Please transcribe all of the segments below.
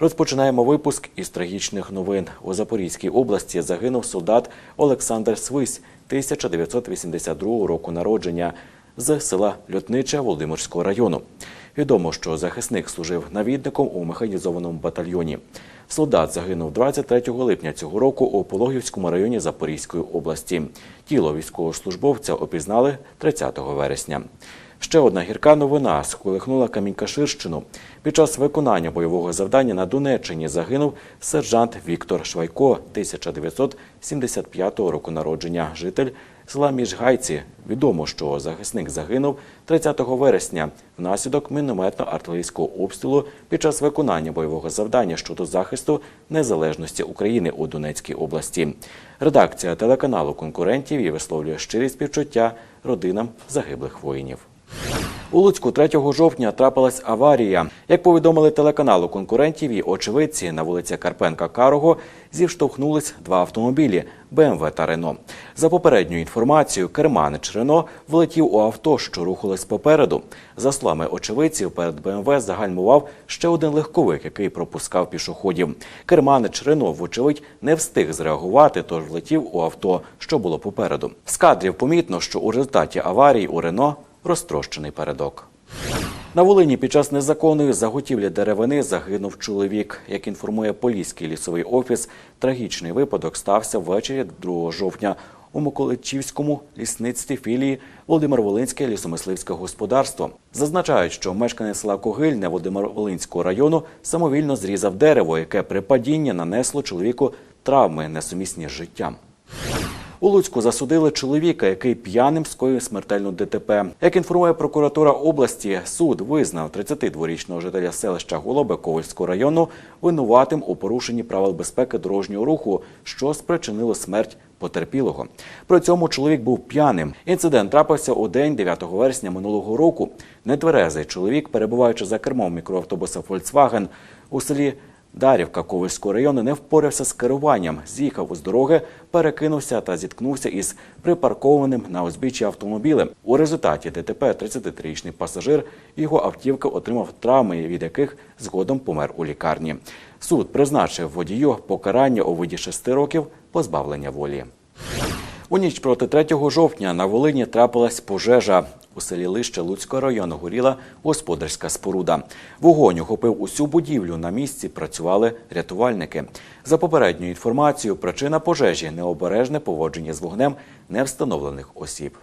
Розпочинаємо випуск із трагічних новин. У Запорізькій області загинув солдат Олександр Свись 1982 року народження з села Льотниче Володимирського району. Відомо, що захисник служив навідником у механізованому батальйоні. Солдат загинув 23 липня цього року у Пологівському районі Запорізької області. Тіло військовослужбовця опізнали 30 вересня. Ще одна гірка новина сколихнула Камінькаширщину. Під час виконання бойового завдання на Донеччині загинув сержант Віктор Швайко, 1975 року народження, житель села Міжгайці. Відомо, що захисник загинув 30 вересня внаслідок мінометно-артилерійського обстрілу під час виконання бойового завдання щодо захисту незалежності України у Донецькій області. Редакція телеканалу конкурентів і висловлює щирі співчуття родинам загиблих воїнів. У Луцьку 3 жовтня трапилась аварія. Як повідомили телеканалу конкурентів і очевидці на вулиці Карпенка Карого зіштовхнулись два автомобілі БМВ та Рено. За попередньою інформацією, керманич Рено влетів у авто, що рухалось попереду. За словами очевидців, перед БМВ загальмував ще один легковик, який пропускав пішоходів. Керманич Рено, вочевидь, не встиг зреагувати, тож влетів у авто, що було попереду. З кадрів помітно, що у результаті аварії у Рено розтрощений передок. На Волині під час незаконної заготівлі деревини загинув чоловік. Як інформує Поліський лісовий офіс, трагічний випадок стався ввечері 2 жовтня у Миколичівському лісництві філії Володимир-Волинське лісомисливське господарство. Зазначають, що мешканець села Когильне Володимир-Волинського району самовільно зрізав дерево, яке при падінні нанесло чоловіку травми, несумісні з життям. У Луцьку засудили чоловіка, який п'яним скоїв смертельну ДТП. Як інформує прокуратура області, суд визнав 32-річного жителя селища Голоби Ковальського району винуватим у порушенні правил безпеки дорожнього руху, що спричинило смерть потерпілого. При цьому чоловік був п'яним. Інцидент трапився у день 9 вересня минулого року. Нетверезий чоловік, перебуваючи за кермом мікроавтобуса Volkswagen у селі Дарівка Ковальського району не впорався з керуванням, з'їхав з дороги, перекинувся та зіткнувся із припаркованим на узбіччі автомобілем. У результаті ДТП 33-річний пасажир його автівка отримав травми, від яких згодом помер у лікарні. Суд призначив водію покарання у виді 6 років позбавлення волі. У ніч проти 3 жовтня на Волині трапилась пожежа. У селі Лище Луцького району горіла господарська споруда. Вогонь охопив усю будівлю. На місці працювали рятувальники. За попередньою інформацією, причина пожежі необережне поводження з вогнем невстановлених осіб.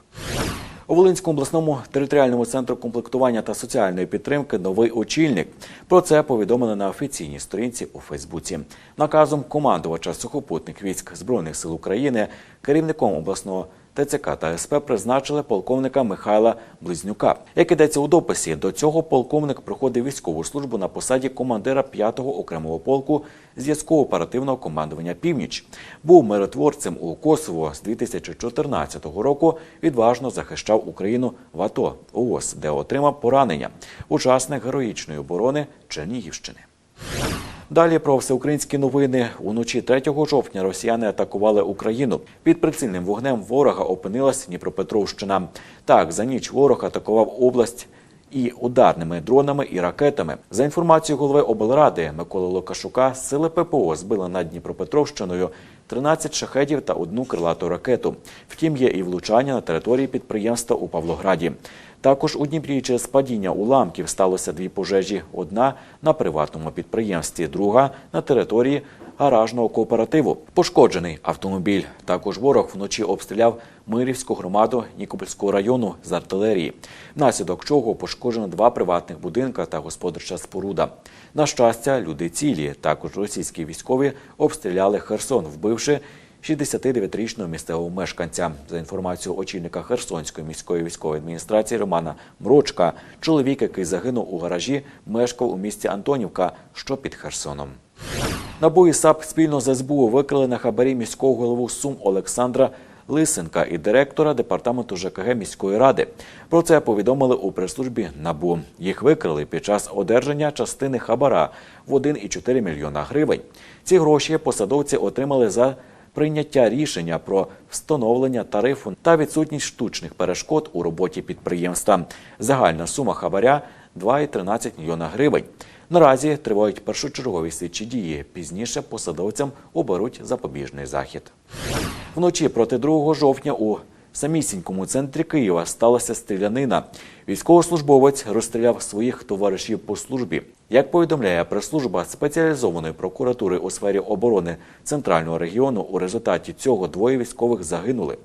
У Волинському обласному територіальному центру комплектування та соціальної підтримки новий очільник. Про це повідомили на офіційній сторінці у Фейсбуці. Наказом командувача сухопутних військ збройних сил України керівником обласного ТЦК та СП призначили полковника Михайла Близнюка. Як ідеться у дописі, до цього полковник проходив військову службу на посаді командира 5-го окремого полку зв'язку оперативного командування Північ. Був миротворцем у Косово з 2014 року. Відважно захищав Україну в АТО ООС, де отримав поранення. Учасник героїчної оборони Чернігівщини. Далі про всеукраїнські новини. Уночі 3 жовтня росіяни атакували Україну. Під прицільним вогнем ворога опинилась Дніпропетровщина. Так, за ніч ворог атакував область і ударними дронами і ракетами. За інформацією голови облради Миколи Лукашука, сили ППО збили над Дніпропетровщиною 13 шахедів та одну крилату ракету. Втім, є і влучання на території підприємства у Павлограді. Також у Дніпрі через падіння уламків сталося дві пожежі: одна на приватному підприємстві, друга на території гаражного кооперативу. Пошкоджений автомобіль. Також ворог вночі обстріляв Мирівську громаду Нікопольського району з артилерії, внаслідок чого пошкоджено два приватних будинка та господарча споруда. На щастя, люди цілі. Також російські військові обстріляли Херсон, вбивши 69-річного місцевого мешканця. За інформацією очільника Херсонської міської військової адміністрації Романа Мрочка, чоловік, який загинув у гаражі, мешкав у місті Антонівка, що під Херсоном. Набої САП спільно з СБУ викрили на хабарі міського голову Сум Олександра Лисенка і директора департаменту ЖКГ міської ради. Про це повідомили у прес-службі НАБУ. Їх викрили під час одержання частини хабара в 1,4 мільйона гривень. Ці гроші посадовці отримали за прийняття рішення про встановлення тарифу та відсутність штучних перешкод у роботі підприємства. Загальна сума хабаря 2,13 мільйона гривень. Наразі тривають першочергові слідчі дії. Пізніше посадовцям оберуть запобіжний захід. Вночі проти 2 жовтня у самісінькому центрі Києва сталася стрілянина. Військовослужбовець розстріляв своїх товаришів по службі. Як повідомляє прес-служба спеціалізованої прокуратури у сфері оборони центрального регіону, у результаті цього двоє військових загинули.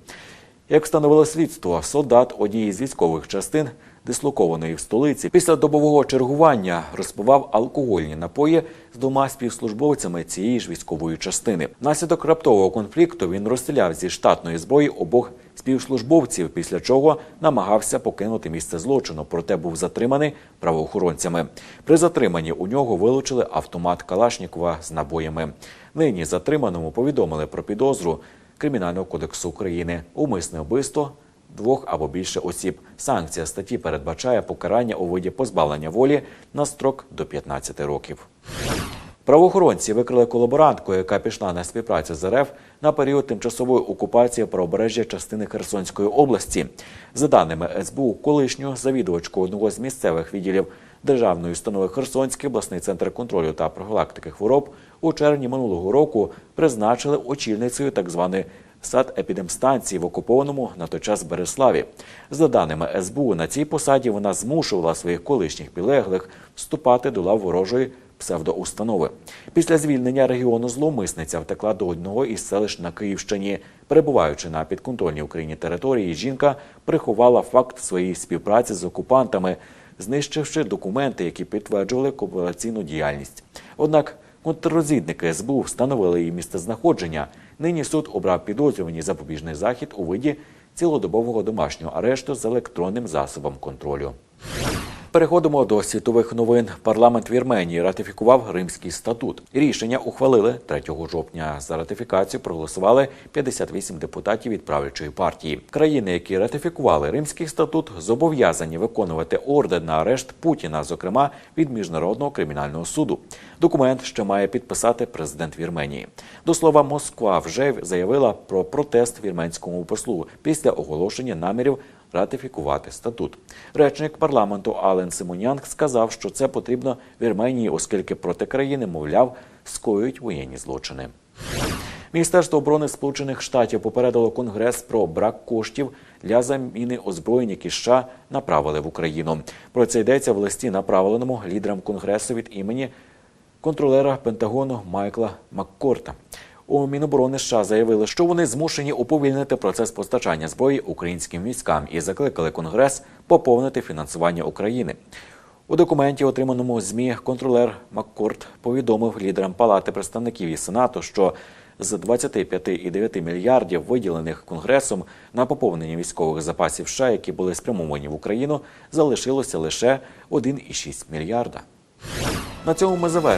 Як встановило слідство, солдат однієї з військових частин, дислокованої в столиці, після добового чергування розпивав алкогольні напої з двома співслужбовцями цієї ж військової частини. Внаслідок раптового конфлікту він розстріляв зі штатної зброї обох співслужбовців, після чого намагався покинути місце злочину, проте був затриманий правоохоронцями. При затриманні у нього вилучили автомат Калашнікова з набоями. Нині затриманому повідомили про підозру Кримінального кодексу України умисне вбивство двох або більше осіб. Санкція статті передбачає покарання у виді позбавлення волі на строк до 15 років. Правоохоронці викрили колаборантку, яка пішла на співпрацю з РФ на період тимчасової окупації правобережжя частини Херсонської області. За даними СБУ, колишню завідувачку одного з місцевих відділів державної установи Херсонський обласний центр контролю та профілактики хвороб у червні минулого року призначили очільницею так званої Сад-епідемстанції в окупованому на той час Береславі. За даними СБУ, на цій посаді вона змушувала своїх колишніх підлеглих вступати до лав ворожої псевдоустанови. Після звільнення регіону зловмисниця втекла до одного із селищ на Київщині. Перебуваючи на підконтрольній Україні території, жінка приховала факт своєї співпраці з окупантами, знищивши документи, які підтверджували коопераційну діяльність. Однак контррозвідники СБУ встановили її місцезнаходження. Нині суд обрав підозрювані запобіжний захід у виді цілодобового домашнього арешту з електронним засобом контролю. Переходимо до світових новин. Парламент Вірменії ратифікував Римський статут. Рішення ухвалили 3 жовтня. За ратифікацію проголосували 58 депутатів від правлячої партії. Країни, які ратифікували Римський статут, зобов'язані виконувати ордер на арешт Путіна, зокрема від міжнародного кримінального суду. Документ ще має підписати президент Вірменії. До слова, Москва вже заявила про протест вірменському послу після оголошення намірів ратифікувати статут. Речник парламенту Ален Симонянг сказав, що це потрібно Вірменії, оскільки проти країни, мовляв, скоюють воєнні злочини. Міністерство оборони Сполучених Штатів попередило Конгрес про брак коштів для заміни озброєнь, які США направили в Україну. Про це йдеться в листі, направленому лідерам Конгресу від імені контролера Пентагону Майкла Маккорта. У Міноборони США заявили, що вони змушені уповільнити процес постачання зброї українським військам і закликали Конгрес поповнити фінансування України. У документі, отриманому змі, контролер Маккорт повідомив лідерам Палати представників і Сенату, що з 25,9 мільярдів, виділених Конгресом на поповнення військових запасів США, які були спрямовані в Україну, залишилося лише 1,6 мільярда. На цьому ми завершуємо.